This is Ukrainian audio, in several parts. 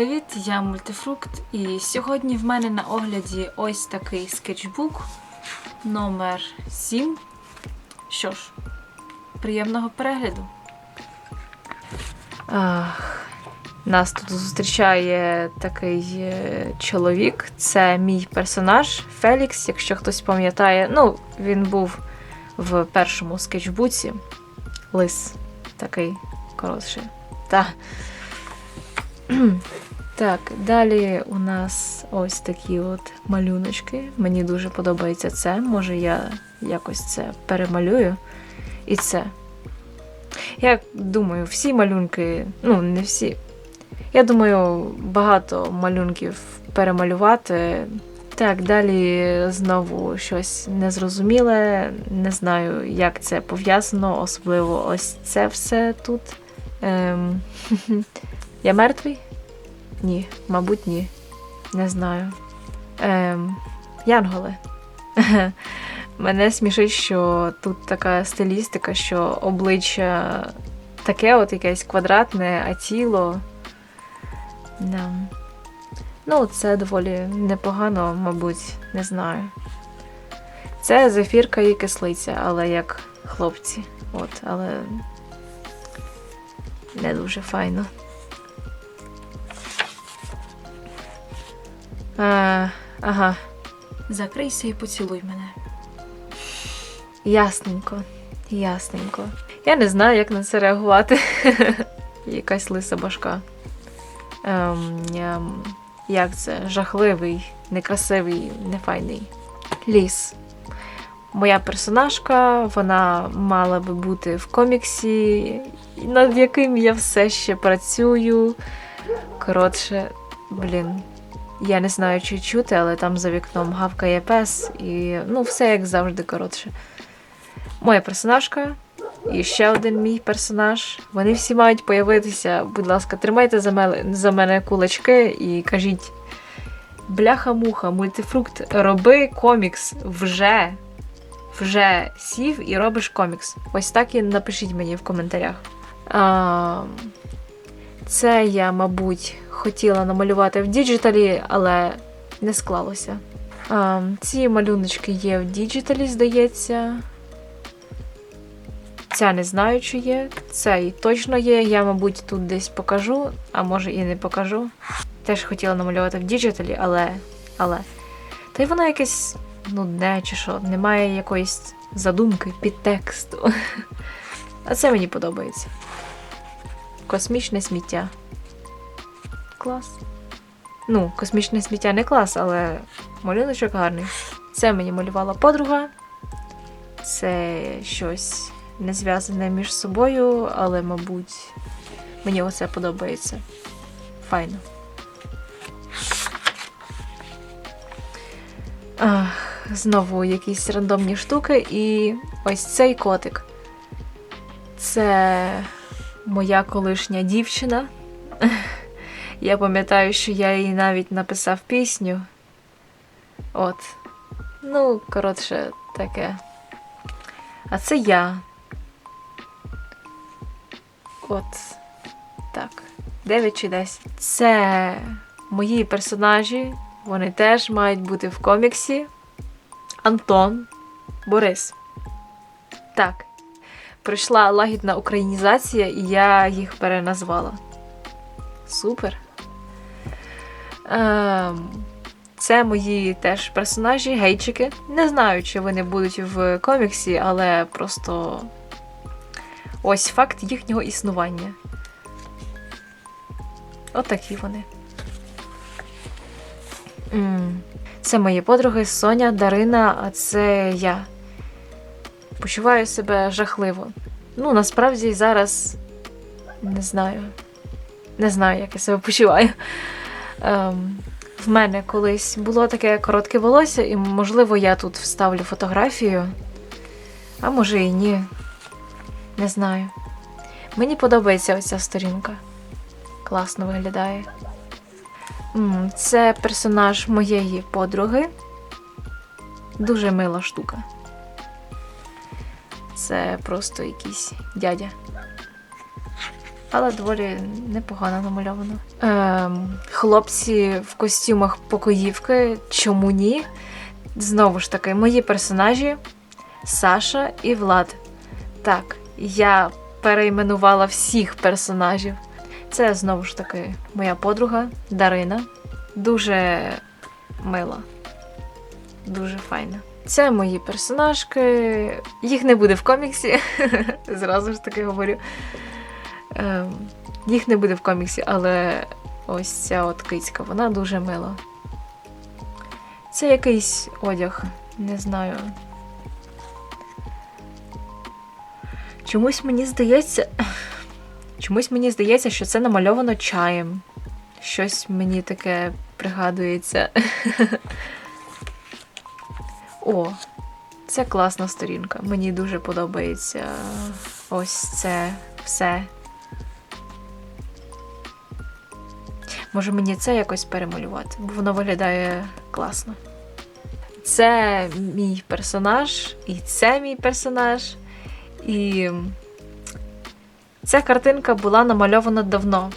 привіт! Я Мультифрукт, і сьогодні в мене на огляді ось такий скетчбук номер 7. Що ж, приємного перегляду. Ах, нас тут зустрічає такий е, чоловік. Це мій персонаж Фелікс, якщо хтось пам'ятає. Ну, він був в першому скетчбуці. Лис такий коротший. Та. Так, далі у нас ось такі от малюночки. Мені дуже подобається це. Може, я якось це перемалюю. І це. Я думаю, всі малюнки, ну, не всі. Я думаю, багато малюнків перемалювати. Так, далі знову щось незрозуміле. Не знаю, як це пов'язано, особливо ось це все тут. Ем... Я мертвий? Ні, мабуть, ні. Не знаю. Ем, Янголи. Мене смішить, що тут така стилістика, що обличчя таке от якесь квадратне, а тіло. Да. Ну, це доволі непогано, мабуть, не знаю. Це зефірка і кислиця, але як хлопці. От, але не дуже файно. А, ага. Закрийся і поцілуй мене. Ясненько, ясненько. Я не знаю, як на це реагувати. Якась лиса башка. Ем, ем, як це? Жахливий, некрасивий, нефайний. Ліс. Моя персонажка, вона мала би бути в коміксі, над яким я все ще працюю. Коротше, блін, я не знаю, чи чути, але там за вікном гавкає пес і ну, все як завжди, коротше. Моя персонажка і ще один мій персонаж. Вони всі мають появитися. Будь ласка, тримайте за мене, за мене кулачки і кажіть: бляха-муха, мультифрукт, роби комікс вже. Вже сів і робиш комікс. Ось так і напишіть мені в коментарях. А, це я, мабуть, хотіла намалювати в діджиталі, але не склалося. Ці малюночки є в діджиталі, здається. Ця не знаю, чи є. Цей точно є. Я, мабуть, тут десь покажу, а може і не покажу. Теж хотіла намалювати в діджиталі, але. але. Та й воно якесь нудне чи що, немає якоїсь задумки, підтексту. А це мені подобається. Космічне сміття. Клас. Ну, космічне сміття не клас, але малюночок гарний. Це мені малювала подруга. Це щось не зв'язане між собою, але, мабуть, мені оце подобається. Файно. Ах, знову якісь рандомні штуки, і ось цей котик. Це моя колишня дівчина. Я пам'ятаю, що я їй навіть написав пісню. От. Ну, коротше, таке. А це я. От. Так. 9 чи 10. Це мої персонажі. Вони теж мають бути в коміксі. Антон, Борис. Так. Прийшла лагідна українізація, і я їх переназвала. Супер. Ем, це мої теж персонажі, гейчики. Не знаю, чи вони будуть в коміксі, але просто ось факт їхнього існування. Отакі вони. Це мої подруги Соня, Дарина, а це я. Почуваю себе жахливо. Ну, насправді зараз не знаю. Не знаю, як я себе почуваю. Ем, в мене колись було таке коротке волосся, і, можливо, я тут вставлю фотографію. А може і ні. Не знаю. Мені подобається оця сторінка. Класно виглядає. Це персонаж моєї подруги. Дуже мила штука. Це просто якийсь дядя. Але доволі непогано намальовано. Ем, хлопці в костюмах покоївки, чому ні? Знову ж таки, мої персонажі Саша і Влад. Так, я перейменувала всіх персонажів. Це знову ж таки моя подруга Дарина. Дуже мила. Дуже файна. Це мої персонажки. Їх не буде в коміксі. Зразу ж таки говорю. Ем, їх не буде в коміксі, але ось ця от кицька, вона дуже мила. Це якийсь одяг, не знаю. Чомусь мені здається. Чомусь мені здається, що це намальовано чаєм. Щось мені таке пригадується. О, це класна сторінка. Мені дуже подобається ось це все. Може мені це якось перемалювати, бо воно виглядає класно. Це мій персонаж, і це мій персонаж. І ця картинка була намальована давно.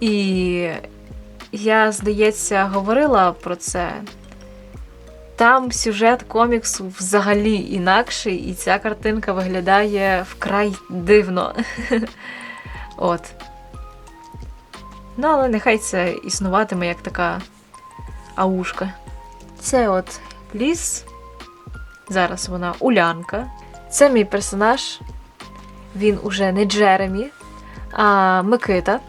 І я, здається, говорила про це. Там сюжет коміксу взагалі інакший, і ця картинка виглядає вкрай дивно. От. Ну, але нехай це існуватиме як така аушка. Це от ліс. Зараз вона улянка. Це мій персонаж. Він уже не Джеремі, а Микита.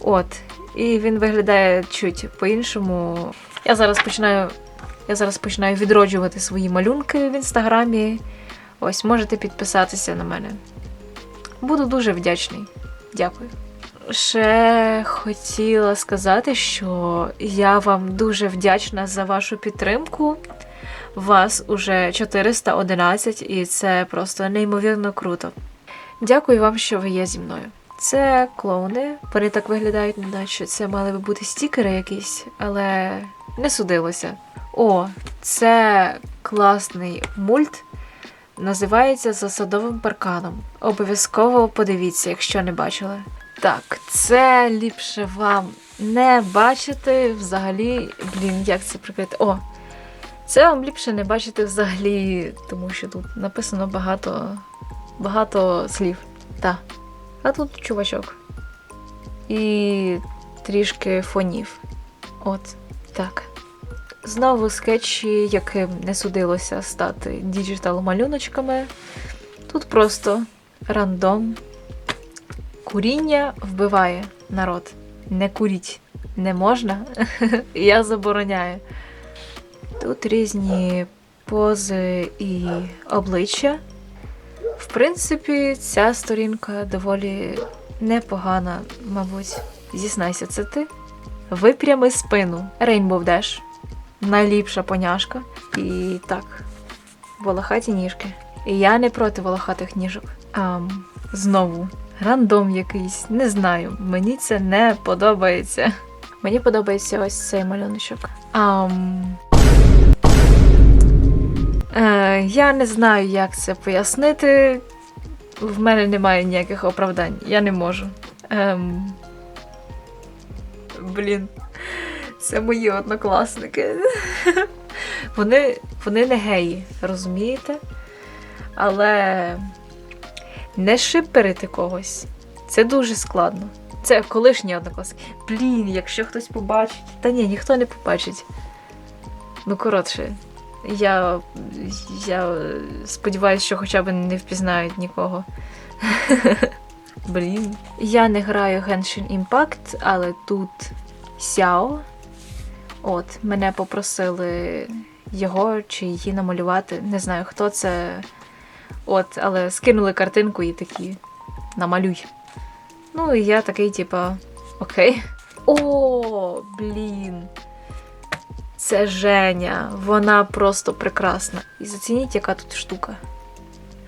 От. І він виглядає чуть по-іншому. Я зараз починаю. Я зараз починаю відроджувати свої малюнки в інстаграмі. Ось, можете підписатися на мене. Буду дуже вдячний. Дякую. Ще хотіла сказати, що я вам дуже вдячна за вашу підтримку. Вас уже 411, і це просто неймовірно круто. Дякую вам, що ви є зі мною. Це клоуни. Вони так виглядають, наче це мали би бути стікери якісь, але не судилося. О, це класний мульт. Називається За садовим парканом. Обов'язково подивіться, якщо не бачили. Так, це ліпше вам не бачити взагалі. Блін, як це прикрити? О! Це вам ліпше не бачити взагалі, тому що тут написано багато багато слів. Та. А тут чувачок. І трішки фонів. От, так. Знову скетчі, яким не судилося стати діджитал-малюночками. Тут просто рандом. Куріння вбиває народ. Не куріть. Не можна. Я забороняю. Тут різні пози і обличчя. В принципі, ця сторінка доволі непогана, мабуть. Зізнайся, це ти? Випрями спину. Rainbow Dash. Найліпша поняшка. І так, волохаті ніжки. І я не проти волохатих ніжок. Ам, знову, рандом якийсь, не знаю. Мені це не подобається. Мені подобається ось цей малюночок. Ам... Е, я не знаю, як це пояснити. В мене немає ніяких оправдань. Я не можу. Ем... Блін, це мої однокласники. Вони, вони не геї, розумієте? Але не шиперити когось. Це дуже складно. Це колишні однокласники. Блін, якщо хтось побачить. Та ні, ніхто не побачить. Ну, коротше, я, я сподіваюся, що хоча б не впізнають нікого. Блін. Я не граю Genshin Impact, але тут Сяо. От, мене попросили його чи її намалювати. Не знаю, хто це. От, але скинули картинку і такі намалюй. Ну, і я такий, типа, окей. О, блін. Це Женя. Вона просто прекрасна. І зацініть, яка тут штука.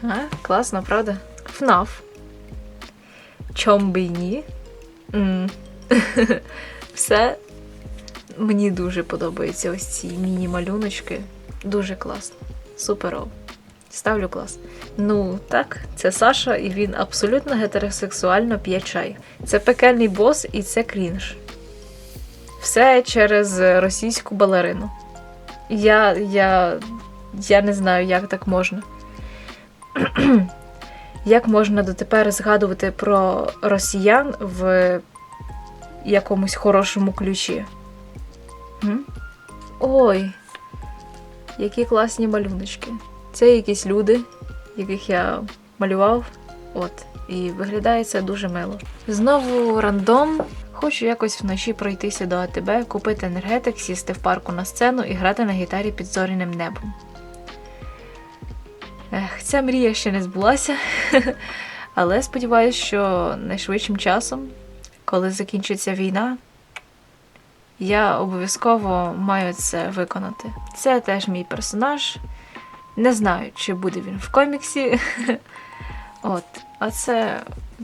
А, класно, правда? ФНАФ. Чом би ні? М. Все. Мені дуже подобаються ось ці міні-малюночки. Дуже класно. Суперово. Ставлю клас. Ну, так, це Саша, і він абсолютно гетеросексуально п'є чай. Це пекельний бос і це крінж. Все через російську балерину. Я, я, я не знаю, як так можна. як можна дотепер згадувати про росіян в якомусь хорошому ключі? М? Ой, які класні малюночки. Це якісь люди, яких я малював. От, і виглядає це дуже мило. Знову рандом. Хочу якось вночі пройтися до АТБ, купити енергетик, сісти в парку на сцену і грати на гітарі під зоряним небом. Ех, ця мрія ще не збулася, але сподіваюся, що найшвидшим часом, коли закінчиться війна, я обов'язково маю це виконати. Це теж мій персонаж. Не знаю, чи буде він в коміксі. От, а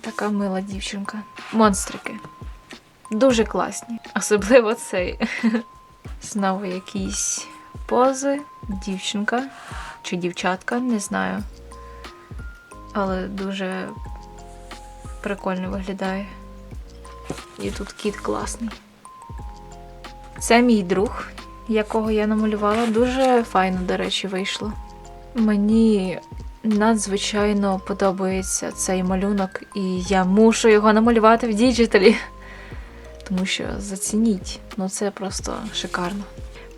така мила дівчинка. Монстрики. Дуже класні. Особливо цей. Знову якісь пози, дівчинка чи дівчатка, не знаю. Але дуже прикольно виглядає. І тут кіт класний. Це мій друг, якого я намалювала. Дуже файно, до речі, вийшло. Мені надзвичайно подобається цей малюнок, і я мушу його намалювати в діджиталі. Тому що зацініть, ну це просто шикарно.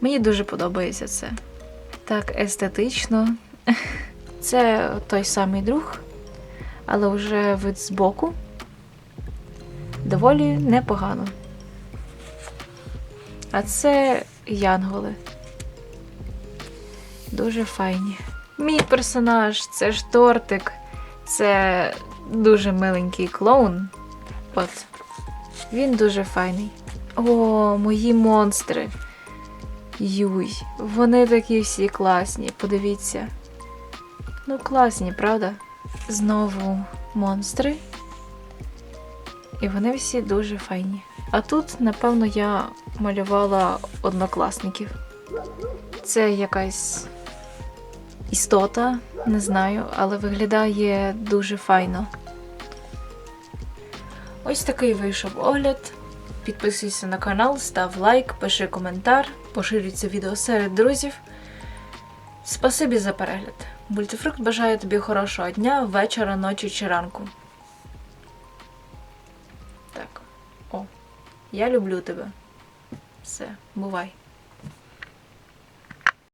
Мені дуже подобається це. Так естетично. Це той самий друг, але вже вид збоку. Доволі непогано. А це янголи. Дуже файні. Мій персонаж це ж тортик. Це дуже миленький клоун. От. Він дуже файний. О, мої монстри. Юй, вони такі всі класні, подивіться. Ну, класні, правда? Знову монстри. І вони всі дуже файні. А тут, напевно, я малювала однокласників. Це якась істота, не знаю, але виглядає дуже файно. Ось такий вийшов огляд. Підписуйся на канал, став лайк, пиши коментар, поширюй це відео серед друзів. Спасибі за перегляд. Мультифрукт бажає тобі хорошого дня, вечора, ночі чи ранку. Так. О, я люблю тебе. Все, бувай.